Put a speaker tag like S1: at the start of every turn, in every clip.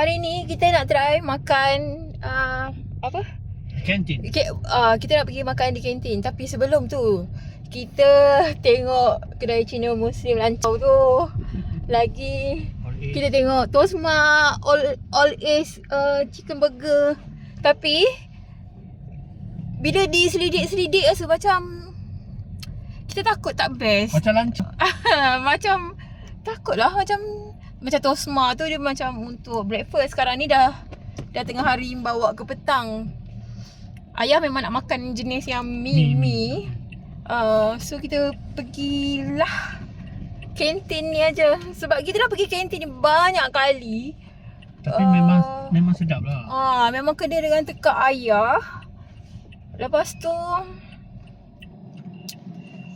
S1: Hari ni kita nak try makan uh, apa?
S2: Kantin.
S1: Okay, uh, kita nak pergi makan di kantin tapi sebelum tu kita tengok kedai Cina Muslim lancau tu. Lagi kita tengok Tosma all all is uh, chicken burger. Tapi bila diselidik-selidik rasa macam kita takut tak best.
S2: Macam lancar.
S1: macam takutlah macam macam Tosma tu dia macam untuk breakfast sekarang ni dah dah tengah hari bawa ke petang. Ayah memang nak makan jenis yang mi
S2: Mi,
S1: mi. Uh, so kita pergilah kantin ni aja sebab kita dah pergi kantin ni banyak kali.
S2: Tapi
S1: Ah.
S2: memang memang sedap lah.
S1: Ah, memang kena dengan tekak ayah. Lepas tu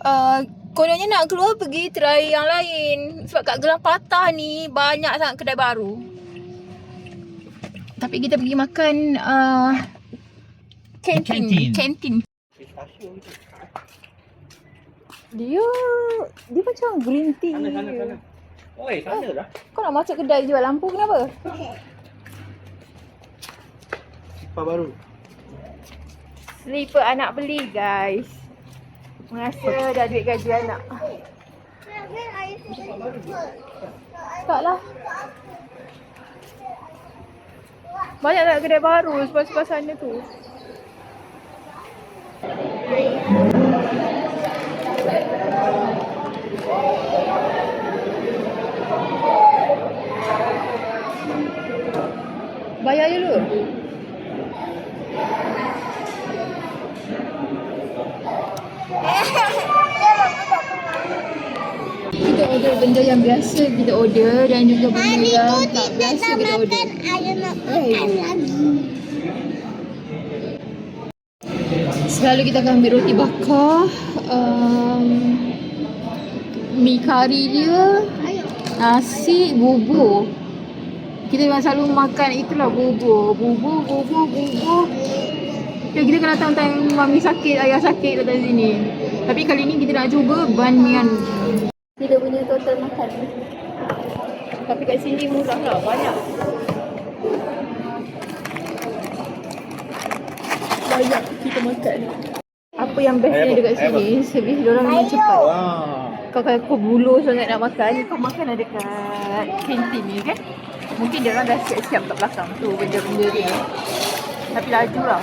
S1: uh, kononnya nak keluar pergi try yang lain sebab kat Gelang Patah ni banyak sangat kedai baru. Tapi kita pergi makan uh, kantin.
S2: Kantin.
S1: Dia dia macam green tea.
S2: Oi, sana lah.
S1: Kau nak masuk kedai jual lampu kenapa?
S2: Sipar baru.
S1: Slipper anak beli guys. Merasa dah duit gaji anak. Tak lah. Banyak tak kedai baru sebelah-sebelah sana tu. Bayar je dulu. Kita order benda yang biasa kita order dan juga benda yang tak biasa kita order.
S3: Ayah nak makan lagi.
S1: Selalu kita akan ambil roti bakar, um, mi kari dia, nasi, bubur. Kita memang selalu makan itulah bubur, bubur, bubur, bubur. Ya, kita kena datang time mami sakit, ayah sakit datang sini. Tapi kali ni kita nak cuba ban mian. Kita punya total makan. Tapi kat sini murah lah, banyak. Banyak kita makan. Apa yang bestnya dekat sini, servis diorang memang cepat.
S2: Wah.
S1: Kau kalau kau bulu sangat nak makan, kau makan ada dekat kantin ni kan. Mungkin dia orang dah siap-siap kat belakang tu benda-benda dia. Tapi laju lah.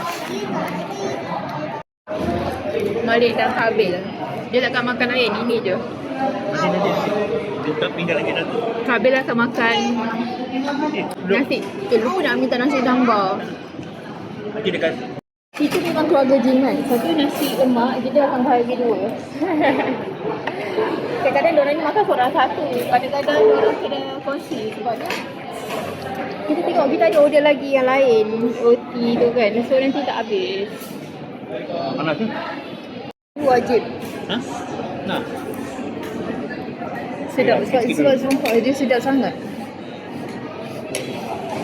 S1: Malik dan Kabil. Dia takkan makan lain, ini je.
S2: Lagi nanti.
S1: Kabil akan makan
S2: Eh,
S1: nasi. Eh, lupa nak minta nasi
S2: dekat.
S1: Kita memang keluarga jimat. Satu nasi lemak, kita akan bahagi dua. Kadang-kadang diorang ni makan seorang satu. Kadang-kadang diorang kena kongsi sebabnya kita tengok kita ada order lagi yang lain. Roti tu kan. So nanti tak habis.
S2: Mana tu?
S1: Wajib.
S2: Ha? Nah.
S1: Sedap sebab sebab sumpah dia sedap sangat.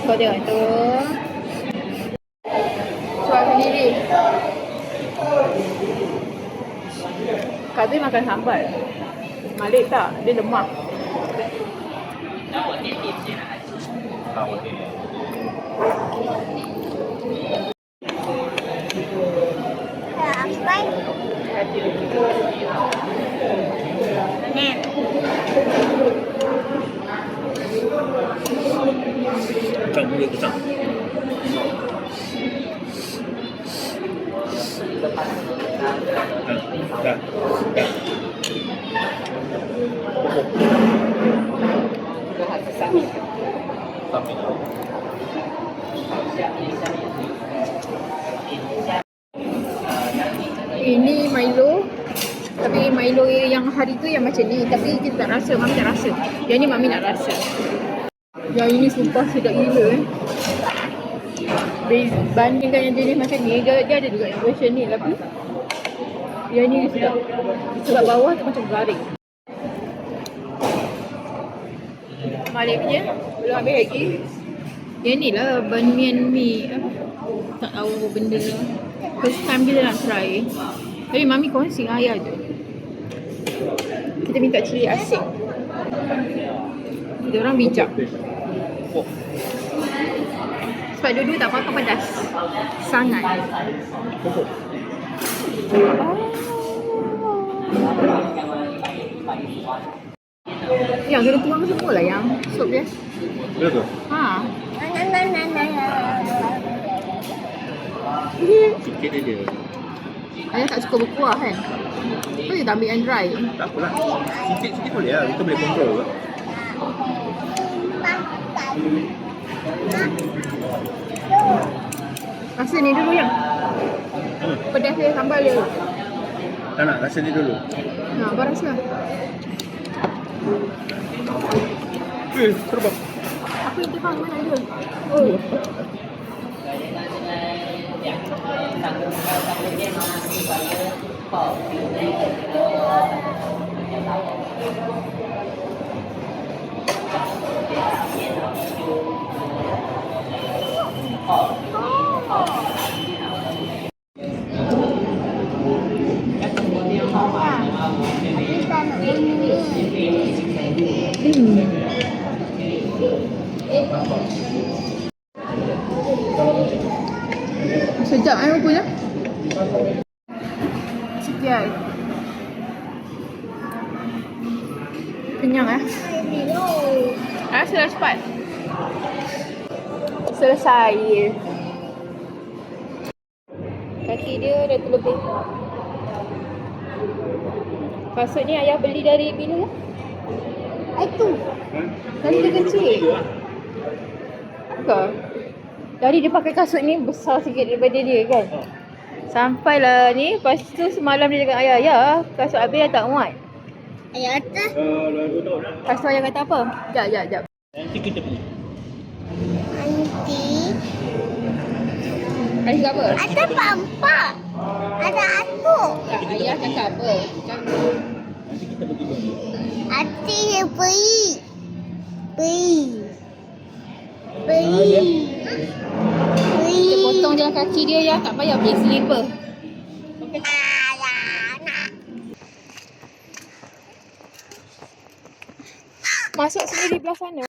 S1: Kau tengok tu. Suap sendiri. Kabil makan sambal. Malik tak, dia lemak.
S2: Ah, okey.
S3: Sampai
S2: Bukan mulut. Sampai.
S1: Ini Milo. Milo yang hari tu yang macam ni. Tapi kita tak rasa. Mami tak rasa. Yang ni Mami nak rasa. Yang ini sumpah sedap gila eh. Bandingkan yang jenis macam ni. Dia, dia ada juga yang version ni. Tapi yang ni sedap. Sebab bawah tu macam garing. Malik punya. Belum ambil lagi. Yang ni lah ban mian mi. Apa? Tak tahu benda. First time kita nak try. Tapi mami kongsi dengan ayah je. Kita minta cili asin. Kita orang bijak.
S2: Oh.
S1: Sebab dua-dua tak makan pedas. Sangat.
S2: Pokok.
S1: Yang kena tuang semua lah yang sup dia.
S2: Betul tu?
S1: Ha.
S2: Sikit dia dia.
S1: Ayah tak suka berkuah kan? Kau je tak ambil yang dry.
S2: Tak apalah. Sikit-sikit boleh lah. Kita boleh kontrol ke.
S1: Rasa ni dulu yang.
S2: Hmm.
S1: Pedas dia sambal dia.
S2: Tak nak rasa ni dulu.
S1: Ha, abang rasa.
S2: Eh, terbang.
S1: Apa yang terbang mana ada? Oh. Oh. Sekian. Kenyang eh. Ah, sudah cepat. Selesai. Kaki dia dah terlebih. Kasut ni ayah beli dari bila? Itu. Dari dia kecil. Apa? Dari dia pakai kasut ni besar sikit daripada dia kan. Sampailah ni, lepas tu semalam dia cakap ayah, ya kasut Abi dah tak muat.
S3: Ayah atas.
S1: Lepas tu ayah kata apa? Sekejap, sekejap, sekejap.
S2: Nanti kita pergi.
S3: Nanti.
S1: Ayah cakap apa?
S3: Ada pampak. Ada atuk.
S1: Tak, ayah cakap apa?
S2: Nanti kita pergi dulu.
S3: Hati dia pergi. Pergi. Pergi. Pergi.
S1: Je kaki dia ya, tak payah beli slipper. Masuk sendiri belah sana.